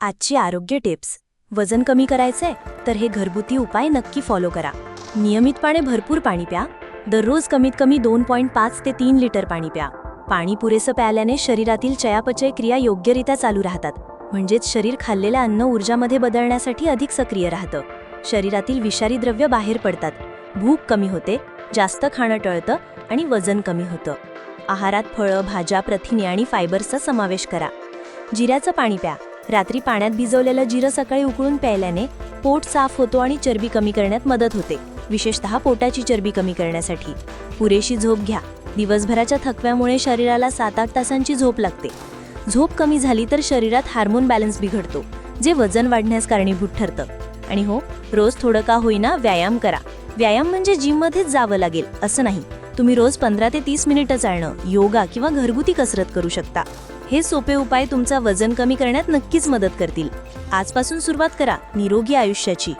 आजची आरोग्य टिप्स. वजन कमी करायचंय तर हे घरगुती उपाय नक्की फॉलो करा. नियमितपणे भरपूर पाणी प्या. दररोज कमीत कमी दोन पॉईंट पाच ते तीन लिटर पाणी प्या. पाणी पुरेसं प्यायल्याने शरीरातील चयापचय क्रिया योग्यरित्या चालू राहतात. म्हणजेच शरीर खाल्लेल्या अन्न ऊर्जामध्ये बदलण्यासाठी अधिक सक्रिय राहतं. शरीरातील विषारी द्रव्य बाहेर पडतात. भूक कमी होते जास्त खाणं टळतं आणि वजन कमी होतं. आहारात फळं भाज्या प्रथिने आणि फायबर्सचा समावेश करा. जिऱ्याचं पाणी प्या. रात्री पाण्यात भिजवलेलं जिरं सकाळी उकळून प्यायल्याने पोट साफ होतो आणि चरबी कमी करण्यात मदत होते. विशेषतः पोटाची चरबी कमी करण्यासाठी. पुरेशी झोप घ्या. दिवसभराच्या थकव्यामुळे शरीराला सात आठ तासांची झोप लागते. झोप कमी झाली तर शरीरात हार्मोन बॅलन्स बिघडतो जे वजन वाढण्यास कारणीभूत ठरतं. आणि हो रोज थोडं का होईना व्यायाम करा. व्यायाम म्हणजे जिममध्येच जावं लागेल असं नाही. तुम्ही रोज पंधरा ते तीस मिनिटं चालणं योगा किंवा घरगुती कसरत करू शकता. हे सोपे उपाय तुमचा वजन कमी करण्यात नक्कीच मदत करतील. आजपासून सुरुवात करा निरोगी आयुष्याची.